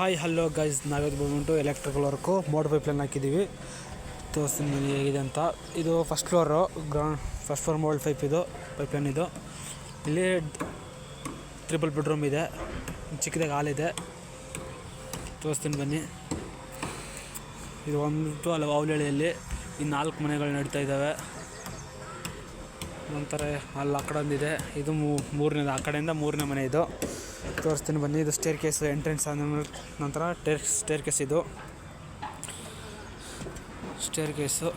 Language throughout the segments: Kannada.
ಹಾಯ್, ಹಲೋ ಗೈಸ್ ನಾವಿದು ಬಂದ್ಬಿಟ್ಟು ಎಲೆಕ್ಟ್ರಿಕಲ್ ವರ್ಕು ಪೈಪ್ ಲೈನ್ ಹಾಕಿದ್ದೀವಿ. ತೋರಿಸ್ತೀನಿ ಹೇಗಿದೆ ಅಂತ. ಇದು first floor ground first floor mould pipe ಇದು ಪೈಪ್ ಲೈನ್ ಇದು. ಇಲ್ಲಿ ಟ್ರಿಪಲ್ ಬೆಡ್ರೂಮ್ ಇದೆ. ಚಿಕ್ಕದಾಗಿ ಹಾಲಿದೆ ತೋರಿಸ್ತೀನಿ ಬನ್ನಿ. ಇದು ಒಂದು ಅಲ್ಲಿ ಅವಲಹಳ್ಳಿಯಲ್ಲಿ ಈ ನಾಲ್ಕು ಮನೆಗಳು ನಡೀತಾ ಇದ್ದಾವೆ. ನಂತರ ಅಲ್ಲಿ, ಆ ಕಡೆ ಒಂದಿದೆ ಇದು ಮೂರನೇದು, ಆ ಕಡೆಯಿಂದ ಮೂರನೇ ಮನೆ ಇದು. ತೋರಿಸ್ತೀನಿ, ಬನ್ನಿ. ಇದು ಸ್ಟೇರ್ ಕೇಸ್ ಎಂಟ್ರೆನ್ಸ್ ಆದ ನಂತರ ಟೇರ್ ಸ್ಟೇರ್ ಕೇಸ್ ಇದು. ಸ್ಟೇರ್ ಕೇಸು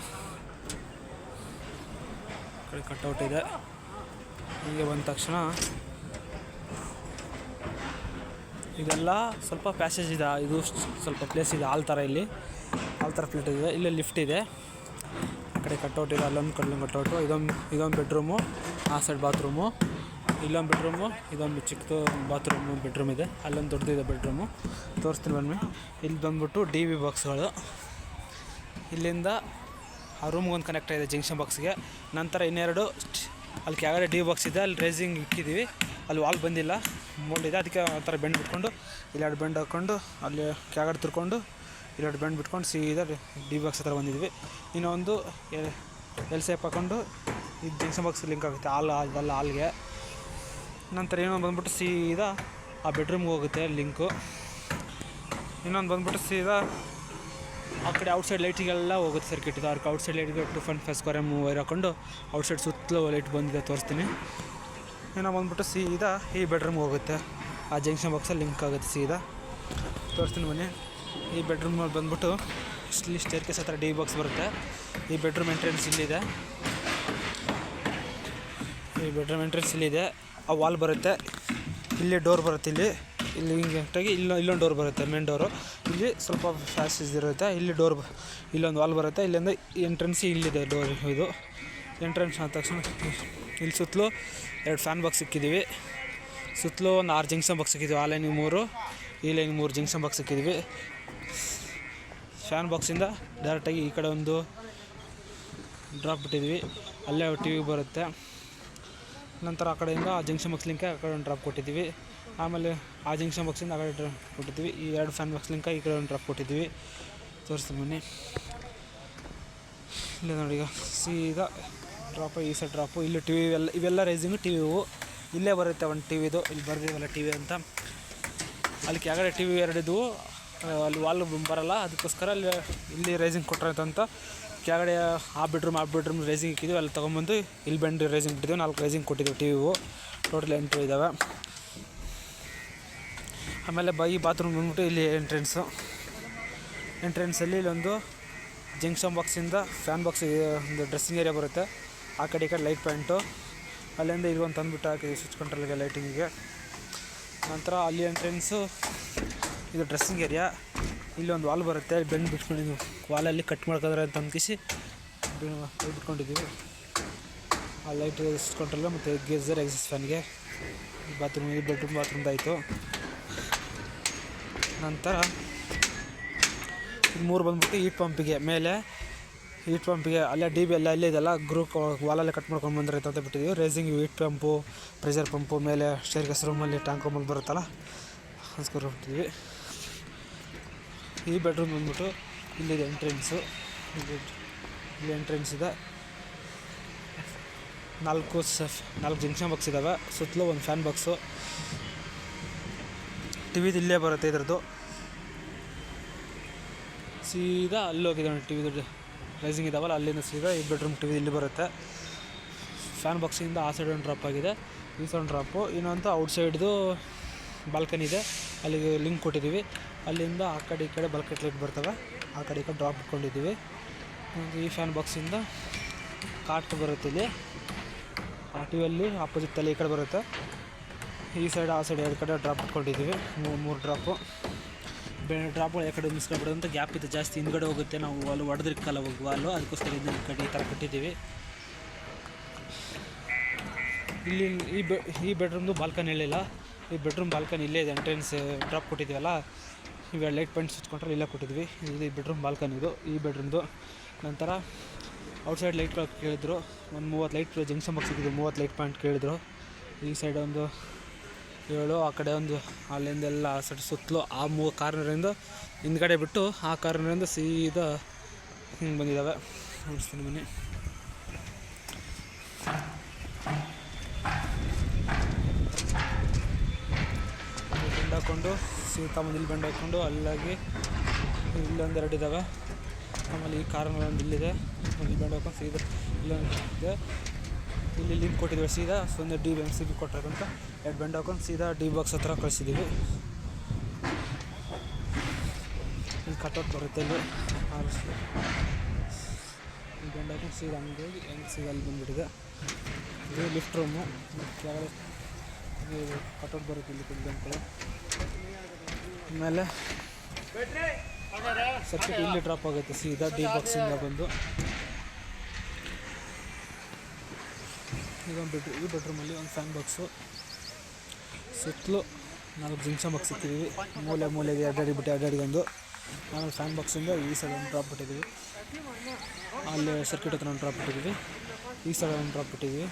ಕಡೆ ಕಟ್ಔಟ್ ಇದೆ. ಹೀಗೆ ಬಂದ ತಕ್ಷಣ ಇದೆಲ್ಲ ಸ್ವಲ್ಪ ಪ್ಯಾಸೇಜ್ ಇದೆ. ಇದು ಸ್ವಲ್ಪ ಪ್ಲೇಸ್ ಇದೆ ಆಲ್ ಥರ ಇಲ್ಲಿ. ಆಲ್ ಥರ ಪ್ಲೇಟ್ ಇದೆ. ಇಲ್ಲಿ ಲಿಫ್ಟ್ ಇದೆ. ಆ ಕಡೆ ಕಟ್ಔಟ್ ಇದೆ. ಅಲ್ಲೊಂದು ಕಡಲೊಂದು ಕಟ್ಔಟು ಇದೊಂದು ಇದೊಂದು ಬೆಡ್ರೂಮು ಆ ಸೈಡ್ ಬಾತ್ರೂಮು ಇಲ್ಲೊಂದು ಬೆಡ್ರೂಮು, ಇದೊಂದು ಚಿಕ್ಕದು ಬಾತ್ರೂಮು, ಬೆಡ್ರೂಮ್ ಇದೆ. ಅಲ್ಲೊಂದು ದೊಡ್ಡದಿದೆ ಬೆಡ್ರೂಮು. ತೋರಿಸ್ತೀನಿ ಬನ್ನಿ. ಇಲ್ಲಿ ಬಂದ್ಬಿಟ್ಟು ಡಿ ವಿ ಬಾಕ್ಸ್ಗಳು. ಇಲ್ಲಿಂದ ಆ ರೂಮ್ಗೆ ಒಂದು ಕನೆಕ್ಟ್ ಆಗಿದೆ ಜಂಕ್ಷನ್ ಬಾಕ್ಸ್ಗೆ. ನಂತರ ಇನ್ನೆರಡು ಅಲ್ಲಿ ಕೆಳಗಡೆ ಡಿ ಬಾಕ್ಸ್ ಇದೆ, ಅಲ್ಲಿ ರೇಸಿಂಗ್ ಇಟ್ಟಿದ್ದೀವಿ ಅಲ್ಲಿ ವಾಲ್ ಬಂದಿಲ್ಲ. ಮೋಲ್ಡ್ ಇದೆ. ಅದಕ್ಕೆ ಆ ಥರ ಬೆಂಡ್ ಬಿಟ್ಕೊಂಡು ಇಲ್ಲೆರಡು ಬೆಂಡ್ ಹಾಕ್ಕೊಂಡು, ಅಲ್ಲಿ ಕೆಳಗಡೆ ತಿರ್ಕೊಂಡು ಇಲ್ಲೆರಡು ಬೆಂಡ್ ಬಿಟ್ಕೊಂಡು ಸೀದಾ ಡಿ ಬಾಕ್ಸ್ ಹತ್ರ ಬಂದಿದ್ವಿ ಇನ್ನೊಂದು ಎಲ್ ಸೇಪ್ ಹಾಕ್ಕೊಂಡು ಇದು ಜಂಕ್ಷನ್ ಬಾಕ್ಸ್ ಲಿಂಕ್ ಆಗುತ್ತೆ. ಹಾಲ್ ಅದೆಲ್ಲ ಹಾಲ್ಗೆ. ನಂತರ ಇನ್ನೊಂದು ಬಂದ್ಬಿಟ್ಟು ಸೀದಾ ಆ ಬೆಡ್ರೂಮ್ಗೆ ಹೋಗುತ್ತೆ ಲಿಂಕು ಇನ್ನೊಂದು ಬಂದ್ಬಿಟ್ಟು ಸೀದಾ ಆ ಕಡೆ ಔಟ್ಸೈಡ್ ಲೈಟಿಗೆಲ್ಲ ಹೋಗುತ್ತೆ ಸರ್ಕಿಟ್ ಇದು ಅವ್ರಿಗೆ ಔಟ್ಸೈಡ್ ಲೈಟ್ಗೆ ಟು ಫನ್ ಸ್ಕ್ವೇರ್ ಕೊರೆ ವೈರ್ ಹಾಕೊಂಡು ಔಟ್ಸೈಡ್ ಸುತ್ತಲೂ ಲೈಟ್ ಬಂದಿದೆ ತೋರಿಸ್ತೀನಿ. ಏನೋ ಬಂದ್ಬಿಟ್ಟು ಸೀದಾ ಈ ಬೆಡ್ರೂಮ್ಗೆ ಹೋಗುತ್ತೆ. ಆ ಜಂಕ್ಷನ್ ಬಾಕ್ಸಲ್ಲಿ ಲಿಂಕ್ ಆಗುತ್ತೆ ಸೀದಾ. ತೋರಿಸ್ತೀನಿ ಬನ್ನಿ. ಈ ಬೆಡ್ರೂಮಲ್ಲಿ ಬಂದ್ಬಿಟ್ಟು ಇಲ್ಲಿ ಸ್ಟೇರ್ ಕೇಸ್ ಹತ್ರ ಡಿ ಬಾಕ್ಸ್ ಬರುತ್ತೆ. ಈ ಬೆಡ್ರೂಮ್ ಎಂಟ್ರೆನ್ಸ್ ಇಲ್ಲಿದೆ. ಈ ಬೆಡ್ರೂಮ್ ಎಂಟ್ರೆನ್ಸ್ ಇಲ್ಲಿದೆ. ಆ ವಾಲ್ ಬರುತ್ತೆ. ಇಲ್ಲಿ ಡೋರ್ ಬರುತ್ತೆ ಇಲ್ಲಿ. ಇಲ್ಲಿ ಹಿಂಗೆ ಕರೆಕ್ಟಾಗಿ ಇಲ್ಲೊಂದು ಇಲ್ಲೊಂದು ಡೋರ್ ಬರುತ್ತೆ ಮೇನ್ ಡೋರು. ಇಲ್ಲಿ ಸ್ವಲ್ಪ ಫ್ಯಾಸಿಸ್ ಇರುತ್ತೆ. ಇಲ್ಲಿ ಡೋರ್ ಇಲ್ಲೊಂದು ವಾಲ್ ಬರುತ್ತೆ. ಇಲ್ಲಿಂದ ಎಂಟ್ರೆನ್ಸ್ ಇಲ್ಲಿದೆ ಡೋರ್ ಇದು. ಎಂಟ್ರೆನ್ಸ್ ಆದ ತಕ್ಷಣ ಇಲ್ಲಿ ಸುತ್ತಲೂ ಎರಡು ಫ್ಯಾನ್ ಬಾಕ್ಸ್ ಸಿಕ್ಕಿದ್ದೀವಿ ಸುತ್ತಲೂ ಒಂದು ಆರು ಜಂಕ್ಷನ್ ಬಾಕ್ಸ್ ಸಿಕ್ಕಿದ್ವಿ. ಆ ಲೈನಿಗೆ ಮೂರು, ಈ ಲೈನಿಗೆ ಮೂರು ಜಂಕ್ಷನ್ ಬಾಕ್ಸ್ ಸಿಕ್ಕಿದ್ವಿ. ಫ್ಯಾನ್ ಬಾಕ್ಸಿಂದ ಡೈರೆಕ್ಟಾಗಿ ಈ ಕಡೆ ಒಂದು ಡ್ರಾಪ್ ಬಿಟ್ಟಿದ್ವಿ. ಅಲ್ಲೇ ಟಿ ವಿ ಬರುತ್ತೆ. ನಂತರ ಆ ಕಡೆಯಿಂದ ಆ ಜಂಕ್ಷನ್ ಬಾಕ್ಸ್ ಲಿಂಕ ಆ ಕಡೆ ಒಂದು ಡ್ರಾಪ್ ಕೊಟ್ಟಿದ್ದೀವಿ. ಆಮೇಲೆ ಆ ಜಂಕ್ಷನ್ ಬಾಕ್ಸಿಂದ ಆ ಕಡೆ ಡ್ರಾಪ್ ಕೊಟ್ಟಿದ್ದೀವಿ. ಈ ಎರಡು ಫ್ಯಾನ್ ಬಾಕ್ಸ್ ಲಿಂಕ ಈ ಕಡೆ ಒಂದು ಡ್ರಾಪ್ ಕೊಟ್ಟಿದ್ದೀವಿ. ತೋರಿಸ್ತೀನಿ ಬನ್ನಿ. ಇಲ್ಲ ನೋಡಿ ಈಗ ಸೀದಾ ಡ್ರಾಪು ಈ ಸೈಡ್ ಡ್ರಾಪು ಇಲ್ಲಿ ಟಿ ವಿ ಎಲ್ಲ ಇವೆಲ್ಲ ರೈಸಿಂಗು ಟಿ ವಿವು ಇಲ್ಲೇ ಬರುತ್ತೆ ಒಂದು ಟಿ ವಿದು ಇಲ್ಲಿ ಬರ್ದಿವಲ್ಲ ಟಿ ವಿ ಅಂತ. ಅಲ್ಲಿ ಕೆಳಗಡೆ ಟಿ ವಿ ಎರಡಿದ್ವು ಅಲ್ಲಿ ವಾಲ್ ಬರಲ್ಲ. ಅದಕ್ಕೋಸ್ಕರ ಅಲ್ಲಿ ಇಲ್ಲಿ ರೈಸಿಂಗ್ ಕೊಟ್ಟಿರೋಂಥ ಕೆಳಗಡೆ ಆ ಬೆಡ್ರೂಮ್ ಆ ಬೆಡ್ರೂಮ್ ರೈಸಿಂಗ್ ಇಕ್ಕಿದ್ವಿ. ಅಲ್ಲಿ ತೊಗೊಂಬಂದು ಇಲ್ಲಿ ಬೆಂಡ್ ರೈಸಿಂಗ್ ಬಿಟ್ಟಿದ್ವಿ. ನಾಲ್ಕು ರೈಸಿಂಗ್ ಕೊಟ್ಟಿದ್ವಿ ಟಿ ವಿವು ಟೋಟಲ್ ಎಂಟು ಇದ್ದಾವೆ ಆಮೇಲೆ ಬೈ ಬಾತ್ರೂಮ್ ಬಂದ್ಬಿಟ್ಟು ಇಲ್ಲಿ ಎಂಟ್ರೆನ್ಸು ಎಂಟ್ರೆನ್ಸಲ್ಲಿ ಇಲ್ಲೊಂದು ಜಂಕ್ಷನ್ ಬಾಕ್ಸಿಂದ ಫ್ಯಾನ್ ಬಾಕ್ಸ್ ಒಂದು ಡ್ರೆಸ್ಸಿಂಗ್ ಏರಿಯಾ ಬರುತ್ತೆ. ಆ ಕಡೆ ಈ ಕಡೆ ಲೈಟ್ ಪಾಯಿಂಟು ಅಲ್ಲಿಂದ ಇಲ್ಲಿ ಒಂದು ತಂದುಬಿಟ್ಟು ಹಾಕಿದ್ವಿ ಸ್ವಿಚ್ ಕಂಟ್ರೋಲ್ಗೆ ಲೈಟಿಂಗಿಗೆ ನಂತರ ಅಲ್ಲಿ ಎಂಟ್ರೆನ್ಸು ಇದು ಡ್ರೆಸ್ಸಿಂಗ್ ಏರಿಯಾ ಇಲ್ಲಿ ಒಂದು ವಾಲ್ ಬರುತ್ತೆ. ಬೆಂಡ್ ಬಿಟ್ಕೊಂಡಿದ್ವಿ ವಾಲಲ್ಲಿ ಕಟ್ ಮಾಡ್ಕೊಂಡ್ರೆ ಅಂತ ಅಂದ್ಕಿಸಿ ಇಟ್ಕೊಂಡಿದ್ದೀವಿ. ಆ ಲೈಟ್ ಸ್ವಿಚ್ ಕಂಟ್ರೋಲ್ ಮತ್ತು ಗೇಜರ್ ಎಕ್ಸಿಸ್ ಫ್ಯಾನ್ಗೆ ಬಾತ್ರೂಮ್ ಬೆಡ್ರೂಮ್ ಬಾತ್ರೂಮ್ದು ಆಯಿತು ನಂತರ ಮೂರು ಬಂದ್ಬಿಟ್ಟು ಹೀಟ್ ಪಂಪಿಗೆ ಮೇಲೆ ಹೀಟ್ ಪಂಪಿಗೆ ಅಲ್ಲೇ ಡಿ ಬಿ ಎಲ್ಲ ಅಲ್ಲೇ ಇದೆಲ್ಲ ಗ್ರೂಪ್ ವಾಲಲ್ಲೇ ಕಟ್ ಮಾಡ್ಕೊಂಡು ಬಂದ್ರೆ ಅಂತ ಬಿಟ್ಟಿದ್ದೀವಿ racing heat pump pressure pump ಮೇಲೆ ಸ್ಟೇರ್ ಕೆಸ್ ರೂಮಲ್ಲಿ ಟ್ಯಾಂಕ್ ರೂಮಲ್ಲಿ ಬರುತ್ತಲ್ಲ ಅದಕ್ಕೋಸ್ಕರ ಬಿಟ್ಟಿದ್ವಿ ಈ ಬೆಡ್ರೂಮ್ ಬಂದ್ಬಿಟ್ಟು ಇಲ್ಲಿದೆ ಎಂಟ್ರೆನ್ಸು ಇಲ್ಲಿ ಇಲ್ಲಿ ಎಂಟ್ರೆನ್ಸ್ ಇದೆ. ನಾಲ್ಕು ಸಫ್ ನಾಲ್ಕು ಜಂಕ್ಷನ್ ಬಾಕ್ಸ್ ಇದ್ದಾವೆ ಸುತ್ತಲೂ ಒಂದು ಫ್ಯಾನ್ ಬಾಕ್ಸು ಟಿ ವಿದು ಇಲ್ಲೇ ಬರುತ್ತೆ ಇದ್ರದ್ದು. ಸೀದಾ ಅಲ್ಲಿ ಹೋಗಿದೆ ಟಿ ವಿದು ರೈಸಿಂಗ್ ಇದಾವಲ್ಲ, ಅಲ್ಲಿಂದ ಸೀದಾ ಈ ಬೆಡ್ರೂಮ್ ಟಿ ವಿ ಇಲ್ಲಿ ಬರುತ್ತೆ. ಫ್ಯಾನ್ ಬಾಕ್ಸಿಂದ ಆ ಸೈಡ್ ಒಂದು ಡ್ರಾಪ್ ಆಗಿದೆ. ಈ ಸೈಡ್ ಡ್ರಾಪು ಇನ್ನೊಂದು ಔಟ್ಸೈಡ್ದು ಬಾಲ್ಕನಿ ಇದೆ. ಅಲ್ಲಿಗೆ ಲಿಂಕ್ ಕೊಟ್ಟಿದ್ದೀವಿ. ಅಲ್ಲಿಂದ ಆ ಕಡೆ ಈ ಕಡೆ ಬಲ್ಕೆಟ್ ಲೈಟ್ ಬರ್ತವೆ. ಆ ಕಡೆ ಈ ಕಡೆ ಡ್ರಾಪ್ ಇಟ್ಕೊಂಡಿದ್ದೀವಿ. ಈ ಫ್ಯಾನ್ ಬಾಕ್ಸಿಂದ ಕಾಟ್ ಬರುತ್ತೆ ಇಲ್ಲಿ. ಆ ಟಿ ವಿಯಲ್ಲಿ ಆಪೋಸಿಟ್ ತಲೆ ಈ ಕಡೆ ಬರುತ್ತೆ. ಈ ಸೈಡ್ ಆ ಸೈಡ್ ಎರಡು ಕಡೆ ಡ್ರಾಪ್ ಇಟ್ಕೊಂಡಿದ್ದೀವಿ. ಮೂರು ಡ್ರಾಪು ಬೇರೆ ಡ್ರಾಪ್ಗಳು ಯಾವ ಕಡೆ ಮಿಸ್ಕೊಂಡ್ಬಿಡೋದಂತ ಗ್ಯಾಪ್ ಇದೆ. ಜಾಸ್ತಿ ಹಿಂದ್ಗಡೆ ಹೋಗುತ್ತೆ. ನಾವು ಅಲ್ಲಿ ಹೊಡೆದಿರ್ಕಲ್ಲ ವಾಲು ಅದಕ್ಕೋಸ್ಕರ ಇದನ್ನ ಕಡೆ ಈ ಥರ ಕಟ್ಟಿದ್ದೀವಿ. ಇಲ್ಲಿ ಈ ಬೆ ಈ ಬೆಡ್ರೂಮ್ದು ಬಾಲ್ಕನಿ ಹೇಳಿಲ್ಲ ಈ ಬೆಡ್ರೂಮ್ ಬಾಲ್ಕನಿ ಇಲ್ಲೇ ಇದೆ ಎಂಟ್ರೆನ್ಸ್ ಡ್ರಾಪ್ ಕೊಟ್ಟಿದ್ದೀವಲ್ಲ. ಇವೆ ಲೈಟ್ ಪಾಯಿಂಟ್ ಸ್ವಿಚ್ ಕಂಟ್ರೋಲ್ ಇಲ್ಲೇ ಕೊಟ್ಟಿದ್ವಿ. ಇದು ಈ ಬೆಡ್ರೂಮ್ ಬಾಲ್ಕನಿ ಇದು. ಈ ಬೆಡ್ರೂಮ್ದು ನಂತರ ಔಟ್ಸೈಡ್ ಲೈಟ್ಗಳು ಕೇಳಿದ್ರು. ಒಂದು ಮೂವತ್ತು ಲೈಟ್ ಜಂಕ್ಷನ್ ಬಾಕ್ಸ್ ಸಿಕ್ಕಿದ್ರು ಮೂವತ್ತು ಲೈಟ್ ಪಾಯಿಂಟ್ ಕೇಳಿದ್ರು. ಈ ಸೈಡ್ ಒಂದು ಏಳು, ಆ ಕಡೆ ಒಂದು ಅಲ್ಲಿಂದೆಲ್ಲ ಸೈಡ್ ಸುತ್ತಲೂ ಆ ಮೂ ಕಾರ್ನರಿಂದ ಹಿಂದ್ಗಡೆ ಬಿಟ್ಟು ಆ ಕಾರ್ನರಿಂದ ಸೀದಾ ಹಿಂಗೆ ಬಂದಿದ್ದಾವೆ ನೋಡಿಸ್ತೀನಿ ಬನ್ನಿ. ಹಾಕ್ಕೊಂಡು ಸೀತಾ ಮಂದಿಲಿ ಬೆಂಡ್ ಹಾಕ್ಕೊಂಡು ಅಲ್ಲಾಗಿ ಇಲ್ಲೊಂದೆರಡು ಇದ್ದಾವೆ ಆಮೇಲೆ ಈ ಒಂದು ಇಲ್ಲಿದೆ. ಇಲ್ಲಿ ಬಂಡೆ ಹಾಕೊಂಡು ಸೀದಾ ಇಲ್ಲೊಂದು ಇದೆ. ಇಲ್ಲಿ ಲಿಂಕ್ ಕೊಟ್ಟಿದ್ದೀವಿ ಸೀದಾ. ಸುಮ್ಮನೆ ಡಿ ಎಂ ಸಿ ಬಿ ಕೊಟ್ಟಿರೋಂಥ ಎರಡು ಬಂಡೆ ಹಾಕೊಂಡು ಸೀದಾ ಡಿ ಬಾಕ್ಸ್ ಹತ್ರ ಕಳಿಸಿದ್ದೀವಿ. ಇಲ್ಲಿ ಕಟೌಟ್ ಬರುತ್ತೆ ಇಲ್ಲಿ. ಆರಿಸಿ ಈ ಬೆಂಡ್ ಹಾಕೊಂಡು ಸೀದಾ ಹೋಗಿ ಹೆಂಗೆ ಸೀದಾ ಅಲ್ಲಿ ಬಂದ್ಬಿಟ್ಟಿದೆ. ಇದು ಲಿಫ್ಟ್ ರೂಮು ಕೆಳಗಡೆ ಇದು ಕಟ್ಔಟ್ ಬರುತ್ತೆ ಇಲ್ಲಿ ಕುತ್ಕೊಂಡ್ಕೊಳ್ಳೋ ಆಮೇಲೆ ಸರ್ಕಿಟ್ ಇಲ್ಲಿ ಡ್ರಾಪ್ ಆಗುತ್ತೆ, ಸೀದಾ ಡಿ ಬಾಕ್ಸಿಂದ ಬಂದು. ಇದೊಂದು ಬೆಡ್ರೂಮ್ ಈ ಬೆಡ್ರೂಮಲ್ಲಿ ಒಂದು ಫ್ಯಾನ್ ಬಾಕ್ಸು ಸುತ್ತಲೂ ನಾಲ್ಕು ಜಿಂಕ್ಷನ್ ಬಾಕ್ಸ್ ಇಟ್ಟಿದ್ದೀವಿ ಮೂಲೆ ಮೂಲೆಗೆ ಅಡ್ಡಾಡಿ ಬಿಟ್ಟು ಅಡ್ಡಾಡಿಗೊಂದು ಆಮೇಲೆ ಫ್ಯಾನ್ ಬಾಕ್ಸಿಂದ ಈ ಸೈಡ್ ಒಂದು ಡ್ರಾಪ್ ಬಿಟ್ಟಿದ್ದೀವಿ. ಅಲ್ಲಿ ಸರ್ಕಿಟ್ ಹತ್ರ ಒಂದು ಡ್ರಾಪ್ ಬಿಟ್ಟಿದ್ದೀವಿ. ಈ ಸೈಡ್ ಒಂದು ಡ್ರಾಪ್ ಬಿಟ್ಟಿದ್ದೀವಿ.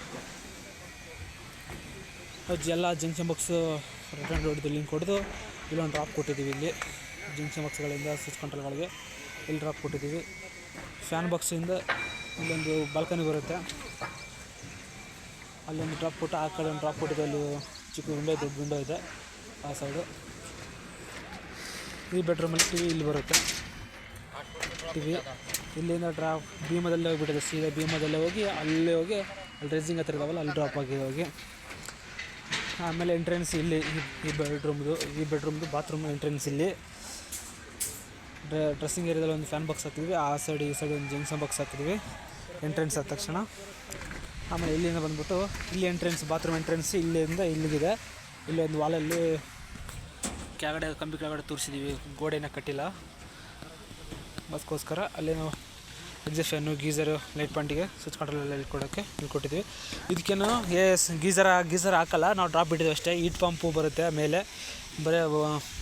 ಎಲ್ಲ ಜಂಕ್ಷನ್ ಬಾಕ್ಸು ರಿಟರ್ನ್ ರೋಡ್ದು ಲಿಂಕ್ ಹೊಡೆದು ಇಲ್ಲೊಂದು ಡ್ರಾಪ್ ಕೊಟ್ಟಿದ್ದೀವಿ ಇಲ್ಲಿ. ಜಂಕ್ಷನ್ ಬಾಕ್ಸ್ಗಳಿಂದ ಸ್ವಿಚ್ ಕಂಟ್ರೋಲ್ಗಳಿಗೆ ಇಲ್ಲಿ ಡ್ರಾಪ್ ಕೊಟ್ಟಿದ್ದೀವಿ. ಫ್ಯಾನ್ ಬಾಕ್ಸಿಂದ ಇಲ್ಲೊಂದು ಬಾಲ್ಕನಿ ಬರುತ್ತೆ. ಅಲ್ಲೊಂದು ಡ್ರಾಪ್ ಕೊಟ್ಟು ಆ ಕಡೆ ಒಂದು ಡ್ರಾಪ್ ಕೊಟ್ಟಿದ್ದು ಅಲ್ಲಿ ಚಿಕ್ಕ ವಿಂಡೋ ದೊಡ್ಡ ವಿಂಡೋ ಇದೆ ಆ ಸೈಡು ಈ ಬೆಡ್ರೂಮಲ್ಲಿ ಟಿ ವಿ ಇಲ್ಲಿ ಬರುತ್ತೆ. ಟಿ ವಿ ಇಲ್ಲಿಂದ ಡ್ರಾಪ್ ಭೀಮದಲ್ಲೇ ಹೋಗಿಬಿಟ್ಟಿದೆ. ಸೀದಾ ಭೀಮದಲ್ಲೇ ಹೋಗಿ, ಅಲ್ಲೇ ಹೋಗಿ, ಅಲ್ಲಿ ರೇಸಿಂಗ್ ಹತ್ತಿರ ಇದಾವಲ್ಲ, ಅಲ್ಲಿ ಡ್ರಾಪ್ ಆಗಿ ಹೋಗಿ. ಆಮೇಲೆ ಎಂಟ್ರೆನ್ಸ್ ಇಲ್ಲಿ ಈ- ಬೆಡ್ರೂಮ್ದು ಈ ಬೆಡ್ರೂಮ್ದು ಬಾತ್ರೂಮ್ ಎಂಟ್ರೆನ್ಸ್ ಇಲ್ಲಿ. ಡ್ರೆಸ್ಸಿಂಗ್ ಏರಿಯಾದಲ್ಲಿ ಒಂದು ಫ್ಯಾನ್ ಬಾಕ್ಸ್ ಹಾಕಿದ್ವಿ. ಆ ಸೈಡ್ ಈ ಸೈಡ್ ಒಂದು ಜಂಕ್ಷನ್ ಬಾಕ್ಸ್ ಹಾಕಿದ್ವಿ. ಎಂಟ್ರೆನ್ಸ್ ಆದ ತಕ್ಷಣ. ಆಮೇಲೆ ಇಲ್ಲಿಂದ ಬಂದ್ಬಿಟ್ಟು ಇಲ್ಲಿ ಎಂಟ್ರೆನ್ಸ್ ಬಾತ್ರೂಮ್ ಎಂಟ್ರೆನ್ಸ್ ಇಲ್ಲಿಂದ ಇಲ್ಲಿಗಿದೆ. ಇಲ್ಲಿ ಒಂದು ವಾಲಲ್ಲಿ ಕೆಳಗಡೆ, ಕಂಬಿ ಕೆಳಗಡೆ ತೋರಿಸಿದ್ದೀವಿ ಗೋಡೆನ ಕಟ್ಟಿಲ್ಲ. ಅದಕ್ಕೋಸ್ಕರ ಅಲ್ಲಿ ನಾವು ಎಕ್ಸಾಸ್ಟ್ ಫ್ಯಾನು ಗೀಸರು ಲೈಟ್ ಪಾಯಿಂಟಿಗೆ ಸ್ವಿಚ್ ಕಂಟ್ರೋಲ್ ಎಲ್ಲ ಕೊಡೋಕ್ಕೆ ಇಲ್ಲಿ ಕೊಟ್ಟಿದ್ವಿ ಇದಕ್ಕೇನು, ಎಸ್, ಗೀಸರ್ ಗೀಸರ್ ಹಾಕಲ್ಲ, ನಾವು ಡ್ರಾಪ್ ಬಿಟ್ಟಿದ್ದೀವಿ ಅಷ್ಟೇ. ಹೀಟ್ ಪಂಪು ಬರುತ್ತೆ ಮೇಲೆ. ಬರೀ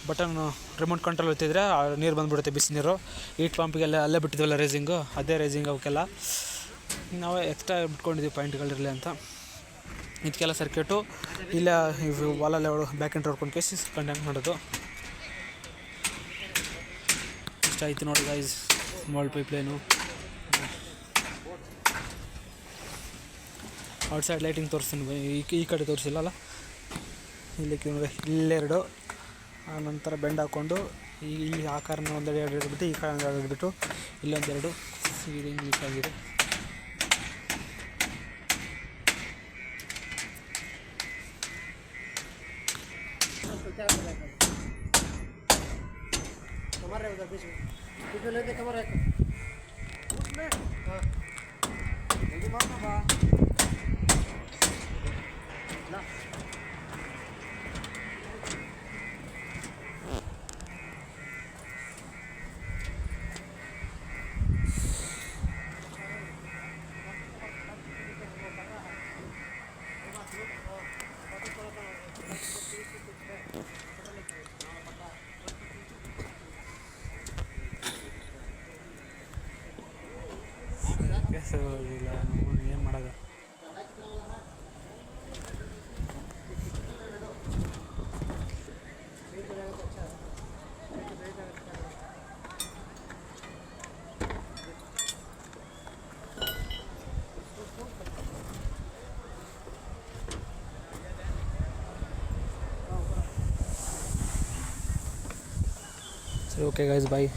ಬಟನ್ ರಿಮೋಟ್ ಕಂಟ್ರೋಲ್ ಒತ್ತಿದ್ರೆ ನೀರು ಬಂದುಬಿಡುತ್ತೆ ಬಿಸಿ ನೀರು. ಹೀಟ್ ಪಂಪಿಗೆಲ್ಲ ಅಲ್ಲೇ ಬಿಟ್ಟಿದ್ವಲ್ಲ ರೇಸಿಂಗು ಅದೇ ರೇಸಿಂಗ್ ಅವಕ್ಕೆಲ್ಲ. ನಾವೇ ಎಕ್ಸ್ಟ್ರಾ ಬಿಟ್ಕೊಂಡಿದ್ದೀವಿ ಪಾಯಿಂಟ್ಗಳಿರಲಿ ಅಂತ. ಇದಕ್ಕೆಲ್ಲ ಸರ್ಕ್ಯೂಟು ಇಲ್ಲ ಇವು ವಾಲಲ್ಲಿ ಬ್ಯಾಕ್ ಎಂಡ್ ಹೊಡ್ಕೊಂಡು ಕೇಸಿ ಕಂಡಕ್ಟ್ ಮಾಡೋದು. ಇಷ್ಟ ಆಯ್ತು ನೋಡಿ guys pipe pipeline outside lighting ತೋರಿಸ್ತೀನಿ ಈ ಕಡೆ ತೋರಿಸಿಲ್ಲಲ್ಲ? ಇಲ್ಲಿ ಇಲ್ಲೆರಡು. ಆನಂತರ ಬೆಂಡ್ ಹಾಕ್ಕೊಂಡು ಈ ಇಲ್ಲಿ ಆ ಕಾರನ್ನ ಒಂದೆರಡು ಎರಡು ಆಗಿಬಿಟ್ಟು ಈ ಕಾರಣ ಆಗಿಬಿಟ್ಟು ಇಲ್ಲೊಂದೆರಡು ಸೀರಿಂಗ್ ಲೀಕ್ ಆಗಿದೆ. ಕಮರ್ ಹಾಕು な。ओके गाइज़ बाय